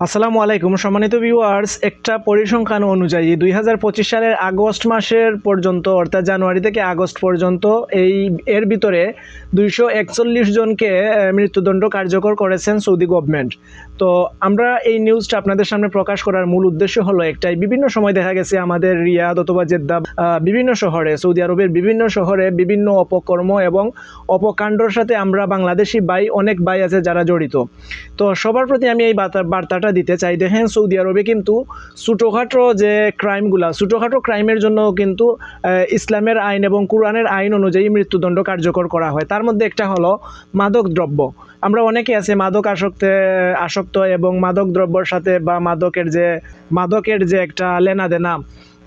আসসালামু আলাইকুম, সম্মানিত ভিউয়ার্স একটা পরিসংখ্যান অনুযায়ী দুই হাজার পঁচিশ সালের আগস্ট মাসের পর্যন্ত, অর্থাৎ জানুয়ারি থেকে আগস্ট পর্যন্ত, এই, এর ভিতরে দুইশো একচল্লিশ জনকে মৃত্যুদণ্ড কার্যকর করেছেন সৌদি গভর্নমেন্ট তো আমরা এই নিউজটা আপনাদের সামনে প্রকাশ করার মূল উদ্দেশ্য হলো একটাই। বিভিন্ন সময় দেখা গেছে আমাদের রিয়াদ অথবা জেদ্দা বিভিন্ন শহরে, সৌদি আরবের বিভিন্ন শহরে বিভিন্ন অপকর্ম এবং অপকাণ্ডর সাথে আমরা বাংলাদেশি বাই অনেক ভাই আছে যারা জড়িত। তো সবার প্রতি আমি এই বার্তা- বার্তাটা দিতে চাই। হ্যাঁ সৌদি আরবে কিন্তু ছোটোখাটো যে ক্রাইমগুলা ছোটোখাটো ক্রাইমের জন্য কিন্তু ইসলামের আইন এবং কোরআনের আইন অনুযায়ী মৃত্যুদণ্ড কার্যকর করা হয়। তার মধ্যে একটা হলো মাদক দ্রব্য। আমরা অনেকে আছে মাদক আসক্তে, আসক্ত এবং মাদক দ্রব্যর সাথে বা মাদকের যে মাদকের যে একটা লেনা দেনা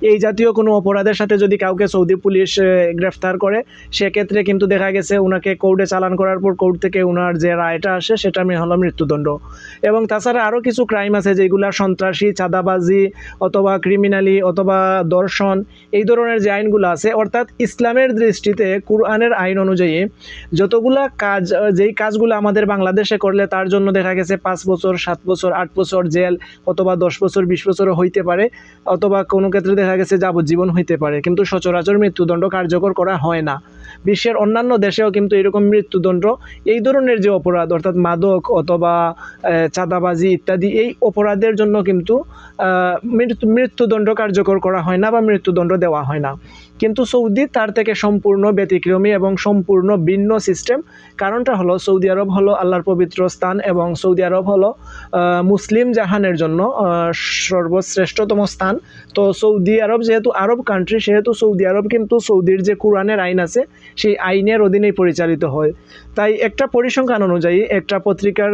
এই জাতীয় কোনো অপরাধের সাথে যদি কাউকে সৌদি পুলিশ গ্রেফতার করে, সেক্ষেত্রে কিন্তু দেখা গেছে ওনাকে কোর্টে চালান করার পর কোর্ট থেকে ওনার যে রায়টা আসে, সেটা হলো মৃত্যুদণ্ড। এবং তাছাড়া আরও কিছু ক্রাইম আছে যেগুলা সন্ত্রাসী, চাঁদাবাজি অথবা ক্রিমিনালি অথবা দর্শন, এই ধরনের যে আইনগুলো আছে, অর্থাৎ ইসলামের দৃষ্টিতে কুরআনের আইন অনুযায়ী যতগুলা কাজ যেই কাজগুলো আমাদের বাংলাদেশে করলে তার জন্য দেখা গেছে পাঁচ বছর, সাত বছর, আট বছর জেল অথবা দশ বছর, বিশ বছরও হইতে পারে, অথবা কোনো ক্ষেত্রে দেখা গেছে যাবজ্জীবন হইতে পারে। কিন্তু সচরাচর মৃত্যুদণ্ড কার্যকর করা হয় না। বিশ্বের অন্যান্য দেশেও কিন্তু এরকম মৃত্যুদণ্ড, এই ধরনের যে অপরাধ, অর্থাৎ মাদক অথবা চাঁদাবাজি ইত্যাদি, এই অপরাধের জন্য কিন্তু মৃত্যুদণ্ড কার্যকর করা হয় না বা মৃত্যুদণ্ড দেওয়া হয় না। কিন্তু সৌদি তার থেকে সম্পূর্ণ ব্যতিক্রমী এবং সম্পূর্ণ ভিন্ন সিস্টেম। কারণটা হলো সৌদি আরব হলো আল্লাহর পবিত্র স্থান এবং সৌদি আরব হলো মুসলিম জাহানের জন্য সর্বশ্রেষ্ঠতম স্থান। তো সৌদি আরব যেহেতু আরব কান্ট্রি সেহেতু সৌদি আরব কিন্তু সৌদির যে কোরআনের আইন আছে, সেই আইনের অধীনেই পরিচালিত হয়। তাই একটা পরিসংখ্যান অনুযায়ী, একটা পত্রিকার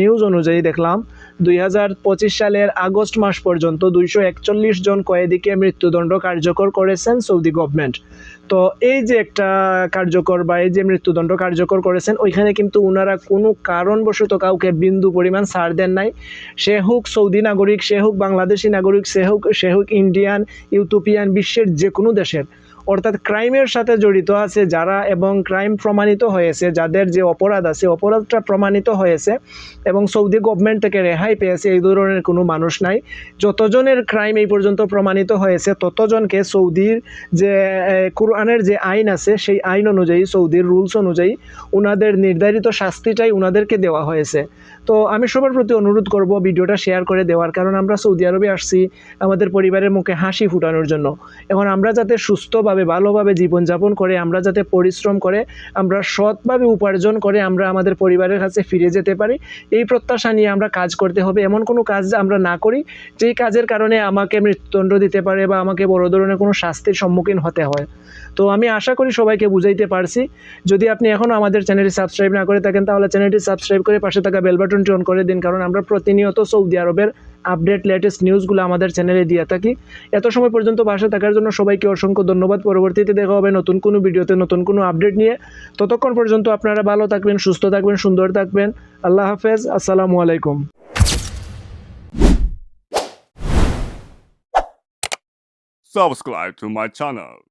নিউজ অনুযায়ী দেখলাম, দুই হাজার পঁচিশ সালের আগস্ট মাস পর্যন্ত দুইশো একচল্লিশ জন কয়েদিকে মৃত্যুদণ্ড কার্যকর করেছেন সৌদি গভর্নমেন্ট। তো এই যে একটা কার্যকর বা এই যে মৃত্যুদণ্ড কার্যকর করেছেন, ওইখানে কিন্তু ওনারা কোনো কারণবশত কাউকে বিন্দু পরিমাণ ছাড় দেন নাই। সে হোক সৌদি নাগরিক, সে হোক বাংলাদেশি নাগরিক, সে হোক সে হোক ইন্ডিয়ান ইউটোপিয়ান বিশ্বের যে কোনো দেশের। অর্থাৎ ক্রাইমের সাথে জড়িত আছে যারা এবং ক্রাইম প্রমাণিত হয়েছে, যাদের যে অপরাধ আছে, অপরাধটা প্রমাণিত হয়েছে এবং সৌদি গভর্নমেন্ট থেকে রেহাই পেয়েছে, এই ধরনের কোনো মানুষ নাই। যতজনের ক্রাইম এই পর্যন্ত প্রমাণিত হয়েছে, ততজনকে সৌদির যে কোরআনের যে আইন আছে, সেই আইন অনুযায়ী, সৌদির রুলস অনুযায়ী ওনাদের নির্ধারিত শাস্তিটাই ওনাদেরকে দেওয়া হয়েছে। তো আমি সবার প্রতি অনুরোধ করব ভিডিওটা শেয়ার করে দেওয়ার, কারণ আমরা সৌদি আরবে আসছি আমাদের পরিবারের মুখে হাসি ফুটানোর জন্য। এখন আমরা যাতে সুস্থভাবে, ভালোভাবে জীবনযাপন করে, আমরা যাতে পরিশ্রম করে, আমরা সৎভাবে উপার্জন করে আমরা আমাদের পরিবারের কাছে ফিরে যেতে পারি, এই প্রত্যাশা নিয়ে আমরা কাজ করতে হবে। এমন কোনো কাজ আমরা না করি, যেই কাজের কারণে আমাকে মৃত্যুদণ্ড দিতে পারে বা আমাকে বড় ধরনের কোনো শাস্তির সম্মুখীন হতে হয়। তো আমি আশা করি সবাইকে বুঝাইতে পারছি। যদি আপনি এখনও আমাদের চ্যানেলটি সাবস্ক্রাইব না করে থাকেন, তাহলে চ্যানেলটি সাবস্ক্রাইব করে পাশে থাকা বেল বাটনটি অন করে দিন, কারণ আমরা প্রতিনিয়ত সৌদি আরবের আপডেট লেটেস্ট নিউজগুলো আমাদের চ্যানেলে দিয়ে থাকি। এত সময় পর্যন্ত পাশে থাকার জন্য সবাইকে অসংখ্য ধন্যবাদ। পরবর্তীতে দেখা হবে নতুন কোনো ভিডিওতে, নতুন কোনো আপডেট নিয়ে। ততক্ষণ পর্যন্ত আপনারা ভালো থাকবেন, সুস্থ থাকবেন, সুন্দর থাকবেন। আল্লাহ হাফেজ, আসসালামু আলাইকুম। Subscribe to my channel.